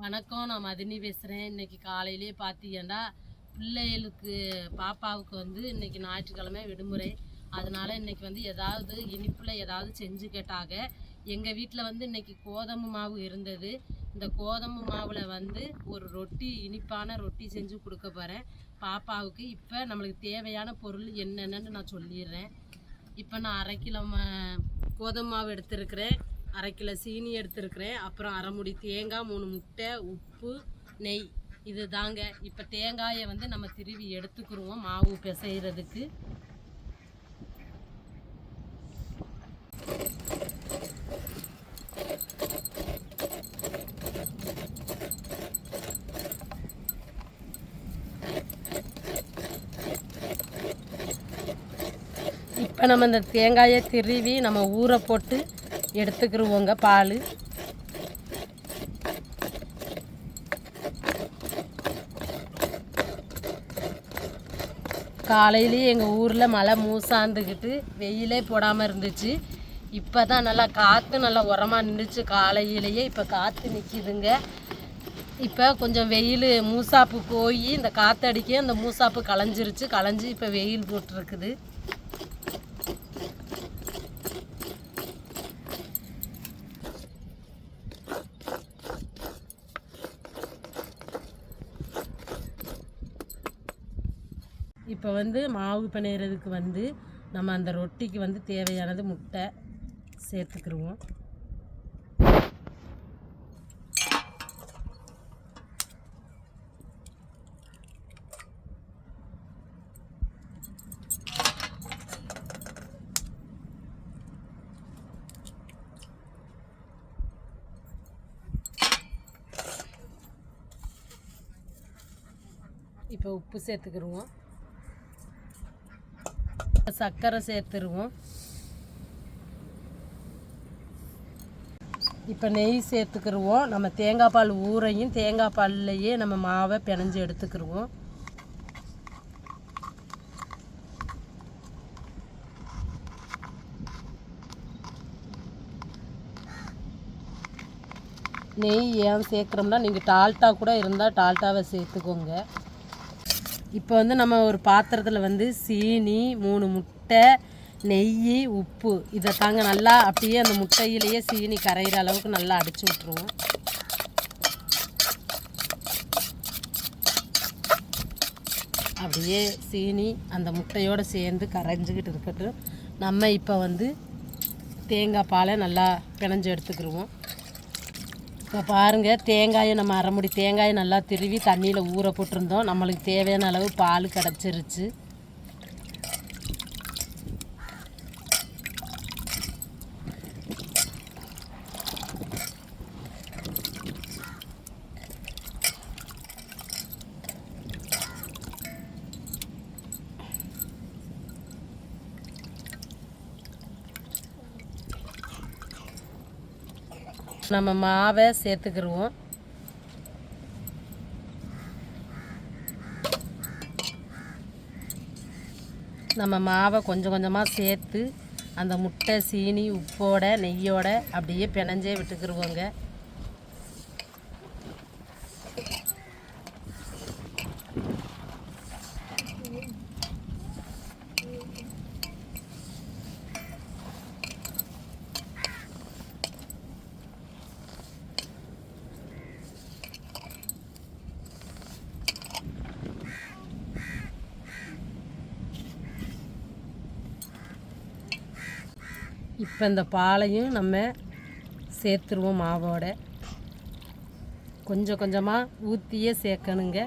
வணக்கம். நான் மதினி பேசுகிறேன் இன்னைக்கு காலையிலே பார்த்தீங்கன்னா பிள்ளைகளுக்கு பாப்பாவுக்கு வந்து இன்னைக்கு ஞாயிற்றுக்கிழமை விடுமுறை. அதனால இன்னைக்கு வந்து ஏதாவது இனிப்பில் ஏதாவது செஞ்சு கேட்டாங்க. எங்கள் வீட்டில் வந்து இன்னைக்கு கோதுமை மாவு இருந்தது. இந்த கோதுமை மாவில் வந்து ஒரு ரொட்டி இனிப்பான ரொட்டி செஞ்சு கொடுக்க போகிறேன் பாப்பாவுக்கு இப்போ நம்மளுக்கு தேவையான பொருள் என்னென்னு நான் சொல்லிடுறேன். இப்போ நான் அரை கிலோ ம- கோதுமை மாவு எடுத்திருக்கிறேன். அரை கிலோ சீனி எடுத்துருக்குறேன். அப்புறம் அரை முடி தேங்காய் மூணு முட்டை உப்பு நெய். இது தாங்க. இப்போ தேங்காயை வந்து நம்ம திருவி எடுத்துக்கிருவோம் மாவு பிசைகிறதுக்கு இப்போ நம்ம இந்த தேங்காயை திருவி நம்ம ஊற போட்டு எடுத்துக்கிருவோங்க பால். காலையிலேயே எங்கள் ஊரில் மழை மூசாந்துக்கிட்டு வெயிலே போடாமல் இருந்துச்சு. இப்போ தான் நல்லா காற்று நல்லா உரமாக நின்றுச்சு காலையிலேயே இப்போ காற்று நிற்கிதுங்க இப்போ கொஞ்சம் வெயில் மூசாப்பு போய் இந்த காற்றடிக்க அந்த மூசாப்பு களைஞ்சிருச்சு. களைஞ்சி இப்போ வெயில் போட்டிருக்குது. இப்போ வந்து மாவு பிணையிறதுக்கு வந்து நம்ம அந்த ரொட்டிக்கு வந்து தேவையானது முட்டை சேர்த்துக்கிருவோம். இப்போ உப்பு சேர்த்துக்கிருவோம். சர்க்கரை சேர்த்துருவோம். இப்போ நெய் சேர்த்துக்கிருவோம். நம்ம தேங்காய் பால் ஊறையும் தேங்காய் பால்லையே நம்ம மாவை பிணைஞ்சு எடுத்துக்கிருவோம். நெய் ஏன் சேர்க்குறோம்னா நீங்கள் டால்ட்டா கூட இருந்தால் டால்ட்டாவை சேர்த்துக்கோங்க. இப்போ வந்து நம்ம ஒரு பாத்திரத்தில் வந்து சீனி மூணு முட்டை நெய் உப்பு. இதை தாங்க நல்லா அப்படியே அந்த முட்டையிலேயே சீனி கரையிற அளவுக்கு நல்லா அடிச்சு விட்ருவோம் அப்படியே சீனி அந்த முட்டையோடு சேர்ந்து கரைஞ்சிக்கிட்டு இருக்கட்டும். நம்ம இப்போ வந்து தேங்காய் பாலை நல்லா பிணைஞ்சு எடுத்துக்கிடுவோம் இப்போ பாருங்கள் தேங்காயை நம்ம அரைமுடி தேங்காயை நல்லா திருவி தண்ணியில் ஊற போட்டிருந்தோம். நம்மளுக்கு தேவையான அளவு பால் கிடச்சிருச்சு. நம்ம மாவை சேர்த்துக்கிடுவோம் நம்ம மாவை கொஞ்சம் கொஞ்சமாக சேர்த்து அந்த முட்டை சீனி உப்போட நெய்யோட அப்படியே பிணைஞ்சே விட்டுக்கிருவோங்க. இப்போ இந்த பாலையும் நம்ம சேர்த்துருவோம் மாவோட. கொஞ்சம் கொஞ்சமாக ஊற்றியே சேர்க்கணுங்க.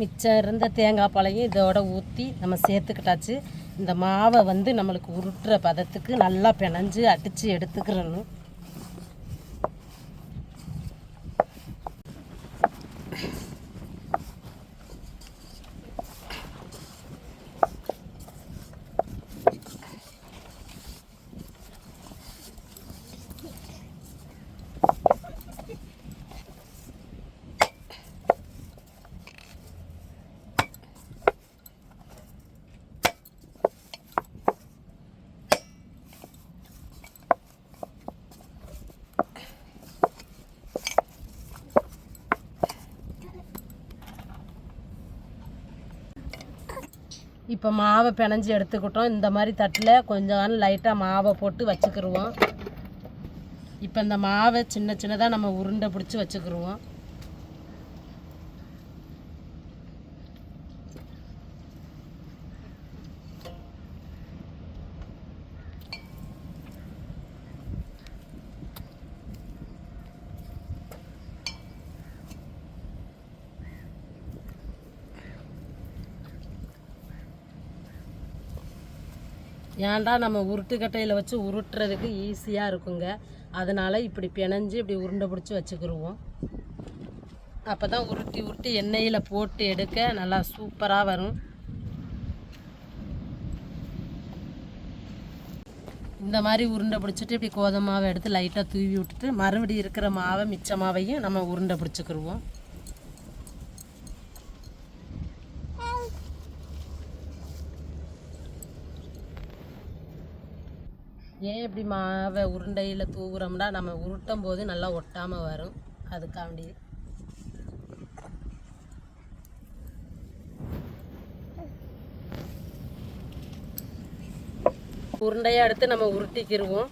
மிச்சம் இருந்த தேங்காய் பாலையும் இதோட ஊற்றி நம்ம சேர்த்துக்கிட்டாச்சு. இந்த மாவை வந்து நம்மளுக்கு உருட்டுற பதத்துக்கு நல்லா பிணைஞ்சு அடித்து எடுத்துக்கிறணும். இப்போ மாவை பிணைஞ்சு எடுத்துக்கிட்டோம். இந்த மாதிரி தட்டில் கொஞ்சம் லைட்டாக மாவை போட்டு வச்சுக்கிடுவோம் இப்போ இந்த மாவை சின்ன சின்னதாக நம்ம உருண்டை பிடிச்சி வச்சுக்கிருவோம். ஏன்டா நம்ம உருட்டுக்கட்டையில் வச்சு உருட்டுறதுக்கு ஈஸியாக இருக்குங்க. அதனால் இப்படி பிணைஞ்சு இப்படி உருண்டை பிடிச்சி வச்சுக்கிருவோம். அப்போ தான் உருட்டி உருட்டி எண்ணெயில் போட்டு எடுக்க நல்லா சூப்பராக வரும். இந்த மாதிரி உருண்டை பிடிச்சிட்டு இப்படி கோதை மாவை எடுத்து லைட்டாக தூவி விட்டுட்டு மறுபடியும் இருக்கிற மாவை மிச்ச மாவையும் நம்ம உருண்டை பிடிச்சிக்கிடுவோம் ஏன் இப்படி மாவை உருண்டையில் தூவுறோம்னா நம்ம உருட்டும் போது நல்லா ஒட்டாமல் வரும். அதுக்காண்டி. உருண்டையை எடுத்து நம்ம உருட்டிக்கிடுவோம்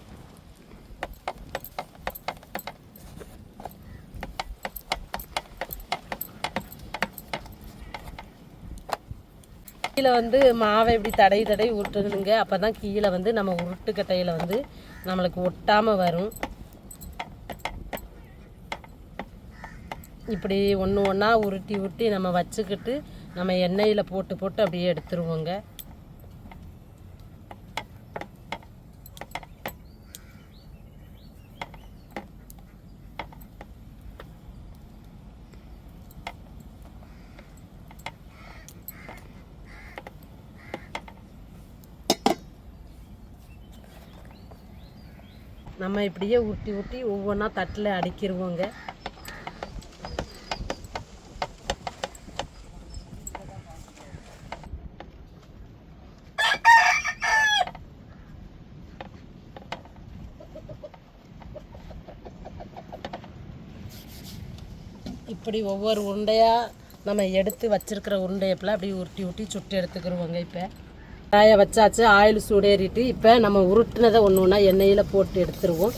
கீழே வந்து மாவை இப்படி தடை தடை உருட்டணுங்க அப்போ தான் கீழே வந்து நம்ம உருட்டுக்கட்டையில் வந்து நம்மளுக்கு ஒட்டாமல் வரும். இப்படி ஒன்று ஒன்றா உருட்டி உருட்டி நம்ம வச்சுக்கிட்டு நம்ம எண்ணெயில் போட்டு போட்டு அப்படியே எடுத்துருவோங்க. நம்ம இப்படியே உருட்டி ஊட்டி ஒவ்வொன்றா தட்டில் அடிக்கிருவோங்க. இப்படி ஒவ்வொரு உருண்டையாக நம்ம எடுத்து வச்சிருக்கிற உருண்டையப்பெல்லாம் அப்படி உருட்டி உருட்டி சுட்டு எடுத்துக்கிருவோங்க இப்போ. காய வச்சாச்சு ஆயில் சூடேறிட்டு இப்போ நம்ம உருட்டுனதை ஒன்று ஒன்றா எண்ணெயில் போட்டு எடுத்துருவோம்.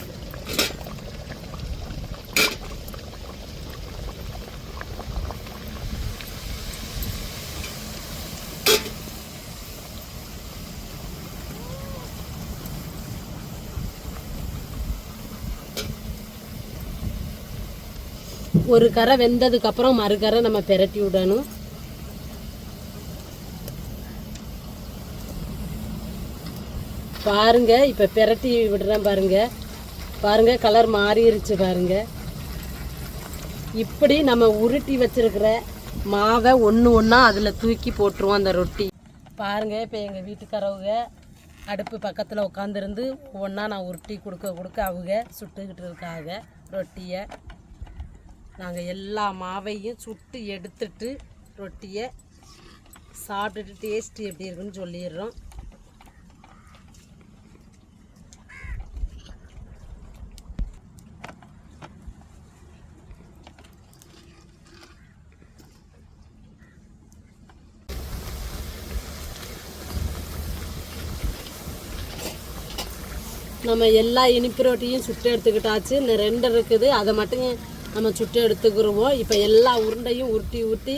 ஒரு கரை வெந்ததுக்கு அப்புறம் மறுகரை நம்ம பெரட்டி விடணும். பாருங்க இப்போ பெரட்டி விடுறேன் பாருங்க. பாருங்க கலர் மாறிடுச்சு பாருங்க. இப்படி நம்ம உருட்டி வச்சிருக்கிற மாவை ஒன்று ஒன்றா அதில் தூக்கி போட்டுருவோம் அந்த ரொட்டி. பாருங்க இப்போ எங்கள் வீட்டுக்காரவங்க அடுப்பு பக்கத்தில் உட்காந்துருந்து ஒவ்வொன்றா நான் உருட்டி கொடுக்க கொடுக்க அவங்க சுட்டுக்கிட்டு இருக்காங்க ரொட்டியை. நாங்கள் எல்லா மாவையும் சுட்டு எடுத்துட்டு ரொட்டியை சாப்பிட்டுட்டு டேஸ்ட்டு எப்படி இருக்குன்னு சொல்லிடுறோம். நம்ம எல்லா இனிப்பு ரொட்டியும் சுட்டு எடுத்துக்கிட்டாச்சு. இந்த ரெண்டு இருக்குது. அதை மட்டும் நம்ம சுட்டு எடுத்துக்கிடுவோம் இப்போ எல்லா உருண்டையும் உருட்டி உருட்டி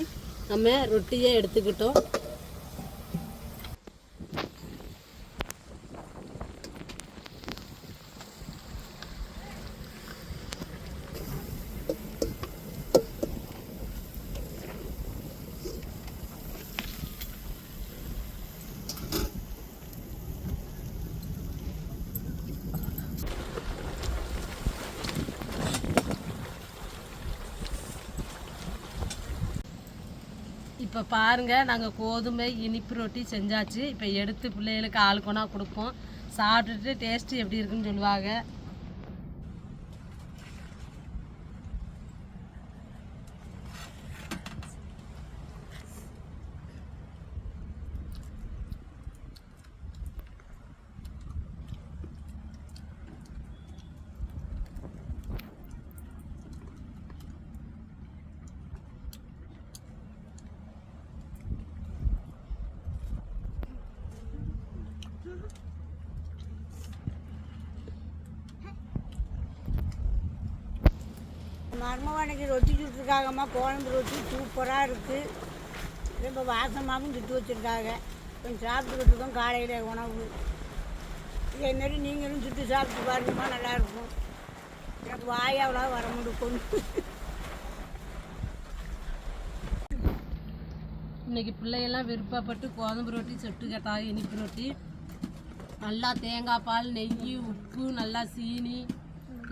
நம்ம ரொட்டியை எடுத்துக்கிட்டோம். இப்போ பாருங்கள் நாங்கள் கோதுமை இனிப்பு ரொட்டி செஞ்சாச்சு. இப்போ எடுத்து பிள்ளைகளுக்கு ஆளுக்கொன்னா கொடுப்போம். சாப்பிட்டுட்டு டேஸ்ட்டு எப்படி இருக்குன்னு சொல்லுவாங்க. மருமவானைக்கு ரொட்டி சுட்டுருக்காங்கம்மா குழம்பு ரொட்டி சூப்பராக இருக்குது ரொம்ப வாசமாகவும் சுட்டு வச்சுருக்காங்க. கொஞ்சம் சாப்பிட்டுக்கிட்டு இருக்கோம் காலையில் உணவு. இதேமாரி நீங்களும் சுட்டு சாப்பிட்டு பாருங்கம்மா நல்லாயிருக்கும் எனக்கு வாய் அவ்வளோ வர முடியும் இன்னைக்கு பிள்ளையெல்லாம் விருப்பப்பட்டு கோதம்பு ரொட்டி சொட்டு கட்டாக இனிப்பு ரொட்டி. நல்லா தேங்காய் பால் நெய் உப்பு நல்லா சீனி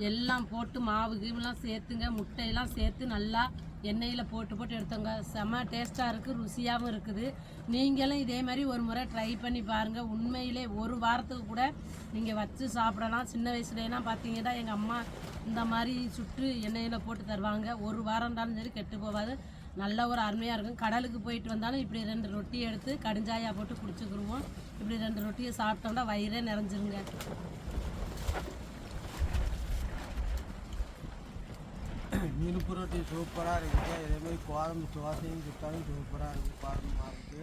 எல்லாம் போட்டு மாவு கீவுலாம் சேர்த்துங்க முட்டையெல்லாம் சேர்த்து நல்லா எண்ணெயில் போட்டு போட்டு எடுத்தோங்க. செம டேஸ்ட்டாக இருக்குது ருசியாகவும் இருக்குது. நீங்களும் இதே மாதிரி ஒரு முறை ட்ரை பண்ணி பாருங்கள் உண்மையிலே ஒரு வாரத்துக்கு கூட நீங்கள் வச்சு சாப்பிடலாம். சின்ன வயசுலலாம் பார்த்தீங்கன்னா எங்கள் அம்மா இந்த மாதிரி சுட்டு எண்ணெயில் போட்டு தருவாங்க. ஒரு வாரம் இருந்தாலும் சரி கெட்டு போகாது. நல்ல ஒரு அருமையாக இருக்கும். கடலுக்கு போயிட்டு வந்தாலும் இப்படி ரெண்டு ரொட்டி எடுத்து கடுஞ்சாயாக போட்டு குடிச்சுக்கிருவோம். இப்படி ரெண்டு ரொட்டியை சாப்பிட்டோம்னா வயிறே நிறைஞ்சிருங்க. மீன் ரொட்டி சூப்பராக இருக்குது இதேமாதிரி கோதம்பு தோசையும் சுட்டாலும் சூப்பராக இருக்கும் கோதம்பு மாவுக்கு.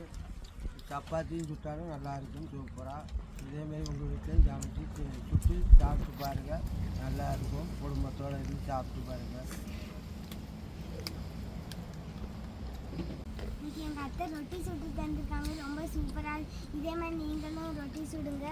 சப்பாத்தியும் சுட்டாலும் நல்லா இருக்கும் சூப்பராக இதேமாரி உங்கள் வீட்லையும் சமைச்சு சுட்டு சாப்பிட்டு பாருங்கள் நல்லா இருக்கும். குடும்பத்தோடு இருந்து சாப்பிட்டு பாருங்கள் எங்கள் அத்தை ரொட்டி சுட்டு தந்துருக்காங்க. ரொம்ப சூப்பராக இதே மாதிரி நீங்களும் ரொட்டி சுடுங்க.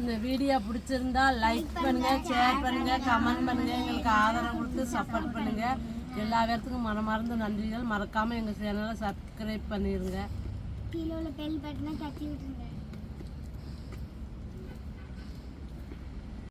இந்த வீடியோ பிடிச்சிருந்தா லைக் பண்ணுங்க ஷேர் பண்ணுங்க கமெண்ட் பண்ணுங்க எங்களுக்கு ஆதரவு கொடுத்து சப்போர்ட் பண்ணுங்க. எல்லா பேர்த்துக்கும் மனமார்ந்த நன்றிகள். மறக்காம எங்க சேனலை சப்ஸ்கிரைப் பண்ணிருங்க. கீழே உள்ள பெல் பட்டனை தட்டி விட்டுருங்க.